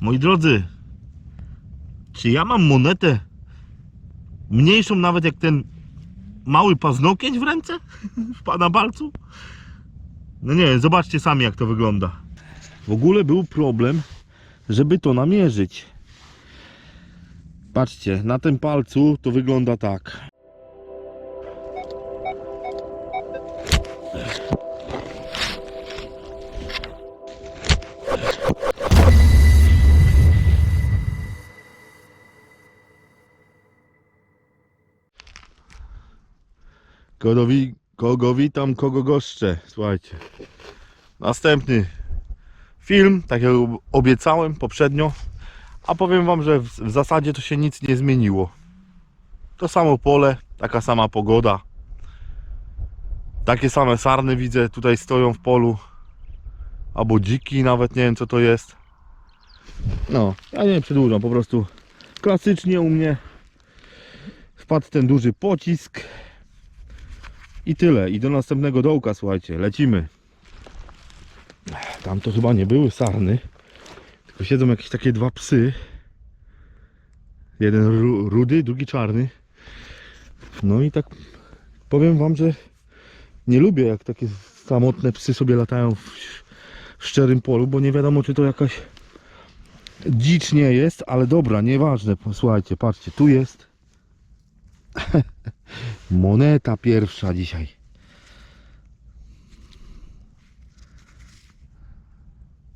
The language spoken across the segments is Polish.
Moi drodzy, czy ja mam monetę mniejszą nawet jak ten mały paznokieć w ręce? W pana palcu? No nie wiem, zobaczcie sami jak to wygląda. W ogóle był problem, żeby to namierzyć. Patrzcie, na tym palcu to wygląda tak. Kogo, wi- kogo witam, kogo goszczę. Słuchajcie. Następny film, tak jak obiecałem poprzednio. A powiem wam, że w, w zasadzie to się nic nie zmieniło. To samo pole, taka sama pogoda. Takie same sarny widzę tutaj stoją w polu. Albo dziki nawet, nie wiem co to jest. No, ja nie przedłużam, po prostu klasycznie u mnie wpadł ten duży pocisk. I tyle. I do następnego dołka, słuchajcie, lecimy. Tam to chyba nie były sarny, tylko siedzą jakieś takie dwa psy. Jeden ru rudy, drugi czarny. No i tak powiem wam, że nie lubię jak takie samotne psy sobie latają w, w szczerym polu, bo nie wiadomo czy to jakaś dzicz nie jest, ale dobra, nieważne. Słuchajcie, patrzcie, tu jest Moneta pierwsza dzisiaj.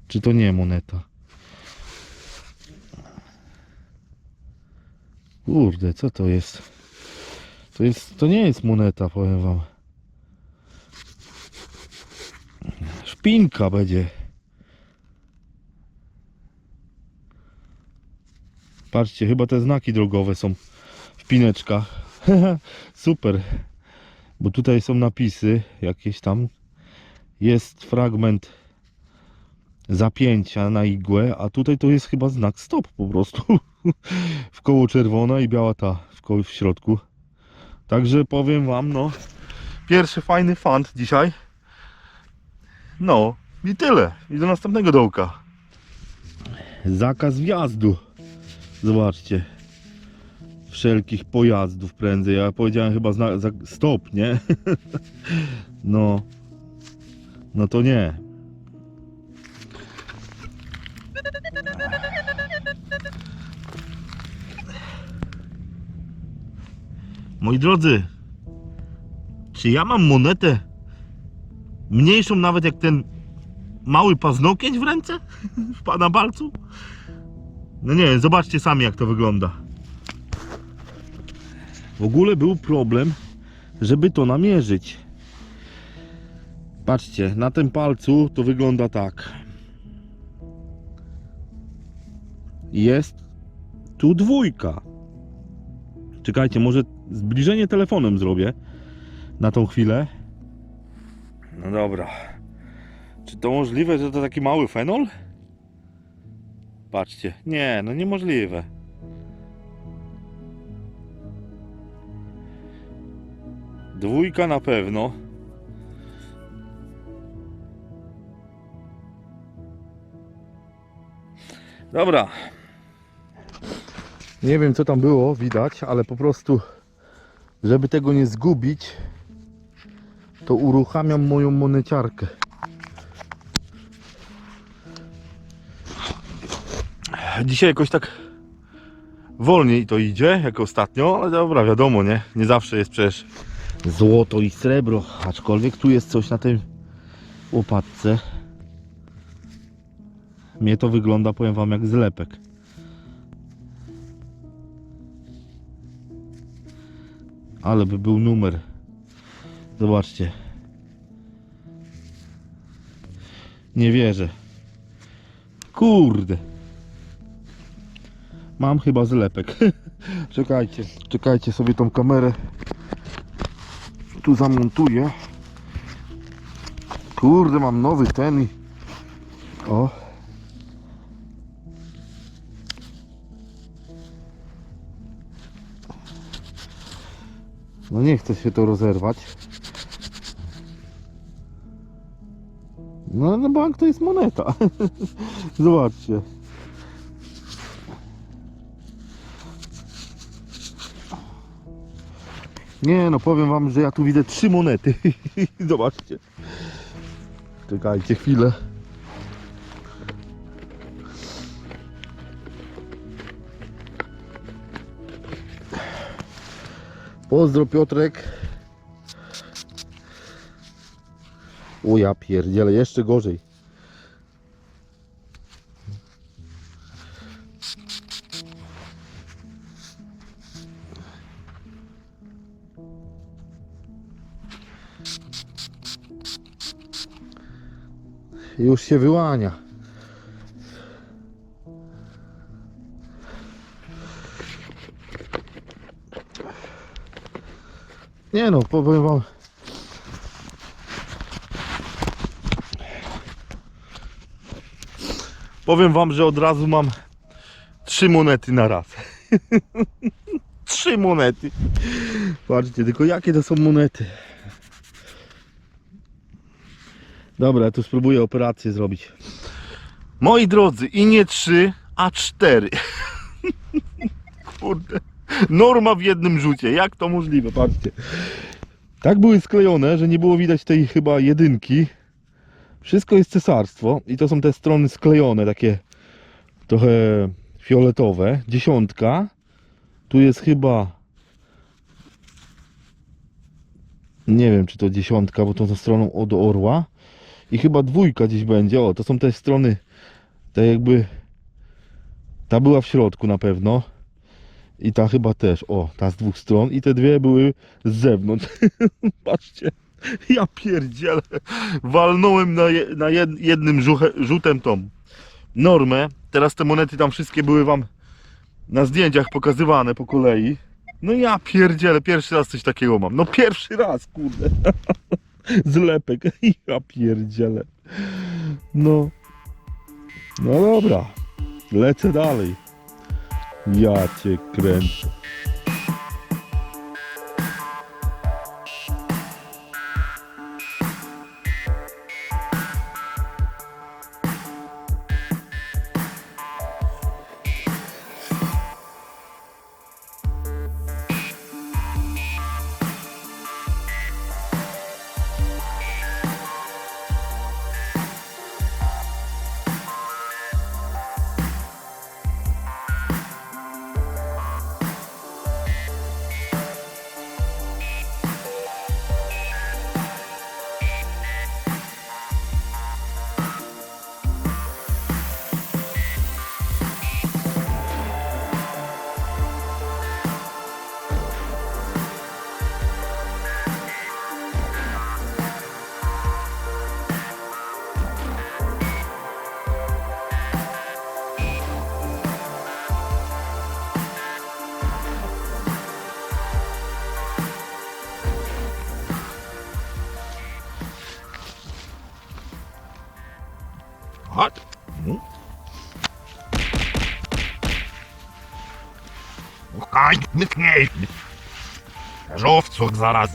Czy to nie moneta? Kurde, co to jest? To jest, to nie jest moneta, powiem wam. Szpinka będzie. Patrzcie, chyba te znaki drogowe są w pineczkach. Super. Bo tutaj są napisy jakieś tam. Jest fragment zapięcia na igłę, a tutaj to jest chyba znak stop po prostu. w koło czerwona i biała ta w koło w środku. Także powiem wam, no pierwszy fajny fant dzisiaj. No i tyle. I do następnego dołka. Zakaz wjazdu. Zobaczcie wszelkich pojazdów prędzej. Ja powiedziałem chyba zna, za, stop, nie? no. No to nie. Moi drodzy, czy ja mam monetę mniejszą nawet jak ten mały paznokieć w ręce? W pana palcu? No nie wiem, zobaczcie sami jak to wygląda. W ogóle był problem, żeby to namierzyć. Patrzcie, na tym palcu to wygląda tak. Jest tu dwójka. Czekajcie, może zbliżenie telefonem zrobię na tą chwilę. No dobra. Czy to możliwe, że to taki mały fenol? Patrzcie. Nie, no niemożliwe. Dwójka na pewno. Dobra. Nie wiem co tam było, widać, ale po prostu, żeby tego nie zgubić, to uruchamiam moją moneciarkę. Dzisiaj jakoś tak wolniej to idzie, jak ostatnio, ale dobra, wiadomo, nie? Nie zawsze jest przecież złoto i srebro, aczkolwiek tu jest coś na tej łopatce. Mnie to wygląda, powiem wam, jak zlepek. Ale by był numer. Zobaczcie. Nie wierzę. Kurde. Mam chyba zlepek. czekajcie, czekajcie sobie tą kamerę tu zamontuję. Kurde, mam nowy ten i... O. No nie chce się to rozerwać. No, no bank to jest moneta. Zobaczcie. Nie no, powiem wam, że ja tu widzę trzy monety. Zobaczcie. Czekajcie chwilę. Pozdro Piotrek. O ja pierdzielę, jeszcze gorzej. Już się wyłania. Nie no, powiem wam. Powiem wam, że od razu mam trzy monety na raz. trzy monety. Patrzcie, tylko jakie to są monety. Dobra, ja tu spróbuję operację zrobić. Moi drodzy, i nie trzy, a cztery. Kurde. Norma w jednym rzucie. Jak to możliwe? Patrzcie. Tak były sklejone, że nie było widać tej chyba jedynki. Wszystko jest cesarstwo i to są te strony sklejone, takie trochę fioletowe. Dziesiątka. Tu jest chyba nie wiem czy to dziesiątka, bo tą stroną od orła. I chyba dwójka gdzieś będzie. O, to są te strony, te jakby. Ta była w środku na pewno. I ta chyba też. O, ta z dwóch stron. I te dwie były z zewnątrz. Patrzcie. Ja pierdzielę. Walnąłem na, je, na jed, jednym żuche, rzutem tą normę. Teraz te monety tam wszystkie były wam na zdjęciach pokazywane po kolei. No ja pierdzielę, pierwszy raz coś takiego mam. No pierwszy raz, kurde. Zlepek. Ja pierdzielę. No. No dobra. Lecę dalej. Ja cię kręcę. Chodź. Mhm. Kaj, mykniej. Żowców zaraz.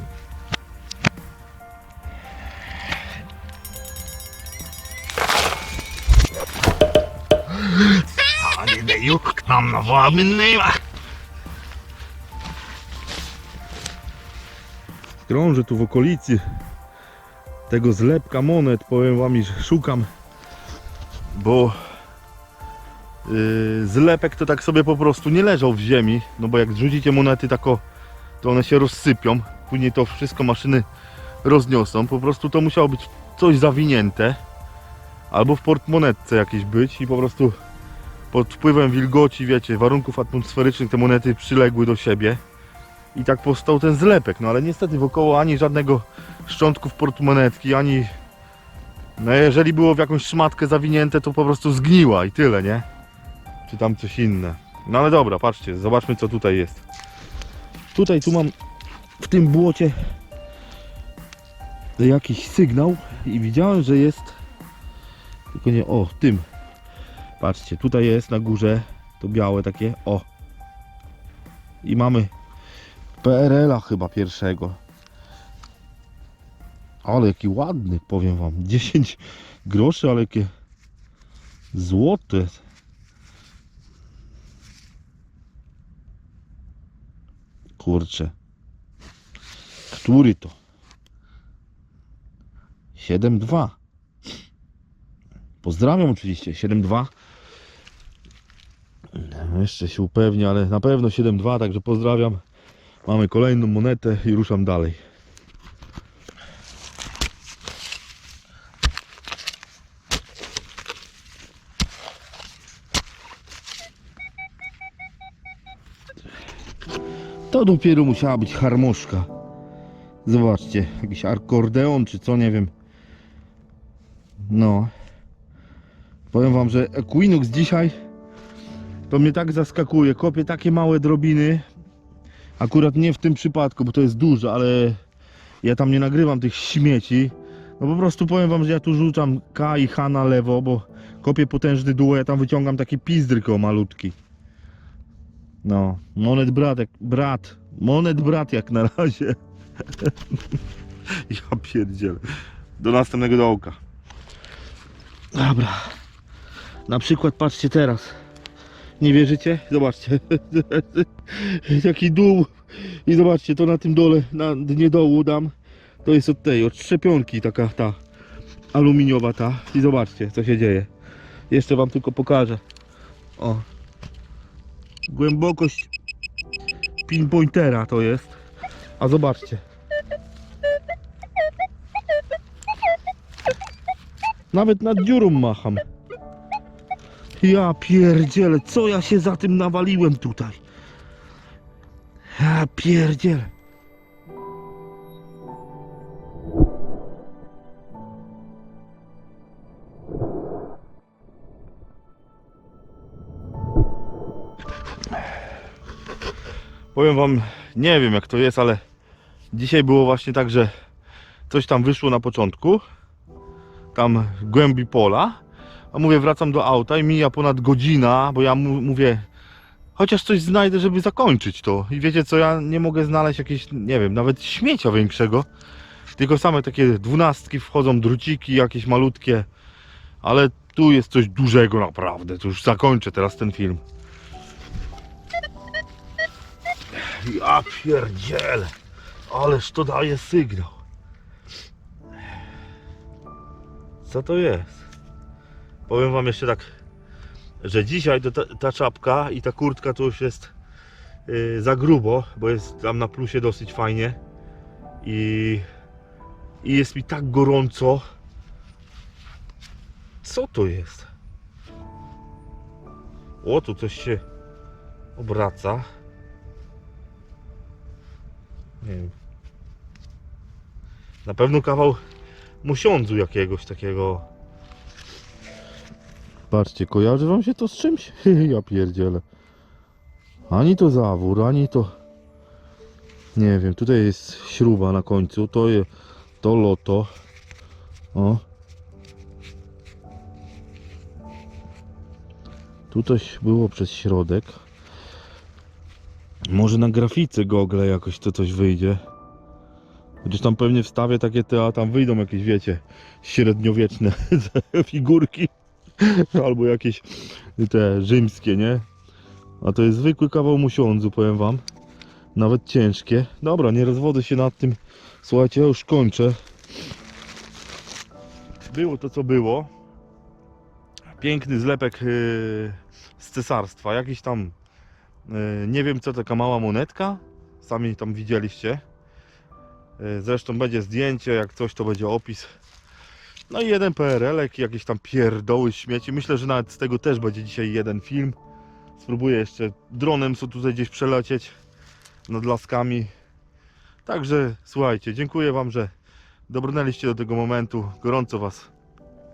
Hadi de yok tam da vabin neyi var? Krążę tu w okolicy tego zlepka monet. Powiem wam, iż szukam bo yy, zlepek to tak sobie po prostu nie leżał w ziemi. No bo jak zrzucicie monety tako, to one się rozsypią. Później to wszystko maszyny rozniosą. Po prostu to musiało być coś zawinięte. Albo w portmonetce jakieś być i po prostu pod wpływem wilgoci, wiecie, warunków atmosferycznych te monety przyległy do siebie. I tak powstał ten zlepek, no ale niestety wokoło ani żadnego szczątków portmonetki, ani... No jeżeli było w jakąś szmatkę zawinięte, to po prostu zgniła i tyle, nie? Czy tam coś inne. No ale dobra, patrzcie, zobaczmy co tutaj jest. Tutaj, tu mam w tym błocie jakiś sygnał i widziałem, że jest tylko nie, o, tym patrzcie, tutaj jest na górze to białe takie, o i mamy PRL-a chyba pierwszego. Ale jaki ładny, powiem wam. 10 groszy, ale jakie złote. Kurczę. Który to? 7-2. Pozdrawiam oczywiście. 7-2. No, Jeszcze się upewnię, ale na pewno 7-2, także pozdrawiam. Mamy kolejną monetę i ruszam dalej. To dopiero musiała być harmoszka. Zobaczcie, jakiś akordeon czy co, nie wiem. No. Powiem wam, że Equinox dzisiaj to mnie tak zaskakuje. Kopię takie małe drobiny. Akurat nie w tym przypadku, bo to jest dużo, ale ja tam nie nagrywam tych śmieci. No po prostu powiem wam, że ja tu rzucam K i H na lewo, bo kopię potężny dół, ja tam wyciągam taki pizdryk malutki. No, monet brat, jak, brat, monet brat jak na razie. ja pierdzielę. Do następnego dołka. Dobra. Na przykład patrzcie teraz. Nie wierzycie? Zobaczcie. Jaki dół. I zobaczcie, to na tym dole, na dnie dołu dam. To jest od tej, od szczepionki taka ta aluminiowa ta. I zobaczcie, co się dzieje. Jeszcze wam tylko pokażę. O. Głębokość pinpointera to jest. A zobaczcie. Nawet nad dziurą macham. Ja pierdzielę, co ja się za tym nawaliłem tutaj? Ja pierdzielę. Powiem wam, nie wiem jak to jest, ale dzisiaj było właśnie tak, że coś tam wyszło na początku, tam głębi pola, a mówię, wracam do auta i mija ponad godzina, bo ja mówię, chociaż coś znajdę, żeby zakończyć to. I wiecie co, ja nie mogę znaleźć jakiegoś, nie wiem, nawet śmiecia większego, tylko same takie dwunastki wchodzą, druciki jakieś malutkie, ale tu jest coś dużego naprawdę, to już zakończę teraz ten film. Ja pierdzielę, ależ to daje sygnał. Co to jest? Powiem wam jeszcze tak, że dzisiaj ta, ta czapka i ta kurtka to już jest yy, za grubo, bo jest tam na plusie dosyć fajnie i, i jest mi tak gorąco. Co to jest? O, tu coś się obraca. Nie wiem. Na pewno kawał musiądzu jakiegoś takiego. Patrzcie, kojarzy wam się to z czymś? ja pierdzielę. Ani to zawór, ani to... Nie wiem, tutaj jest śruba na końcu, to jest to loto. O. Tu coś było przez środek. Może na grafice Google jakoś to coś wyjdzie. Chociaż tam pewnie wstawię takie te, a tam wyjdą jakieś, wiecie, średniowieczne figurki. Albo jakieś te rzymskie, nie? A to jest zwykły kawał musiądzu, powiem wam. Nawet ciężkie. Dobra, nie rozwodzę się nad tym. Słuchajcie, ja już kończę. Było to, co było. Piękny zlepek yy, z cesarstwa. Jakiś tam, nie wiem co, taka mała monetka. Sami tam widzieliście. Yy, Zresztą będzie zdjęcie, jak coś to będzie opis. No i jeden PRL-ek, jakieś tam pierdoły, śmieci. Myślę, że nawet z tego też będzie dzisiaj jeden film. Spróbuję jeszcze dronem co tutaj gdzieś przelecieć nad laskami. Także słuchajcie, dziękuję Wam, że dobrnęliście do tego momentu. Gorąco Was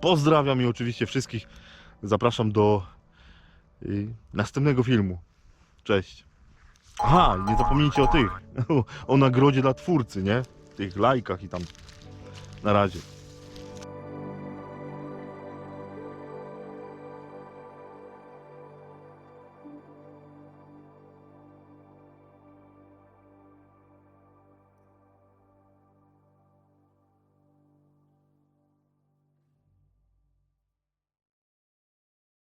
pozdrawiam i oczywiście wszystkich zapraszam do y, następnego filmu. Cześć. Aha, nie zapomnijcie o tych, o nagrodzie dla twórcy, nie? Tych lajkach i tam. Na razie.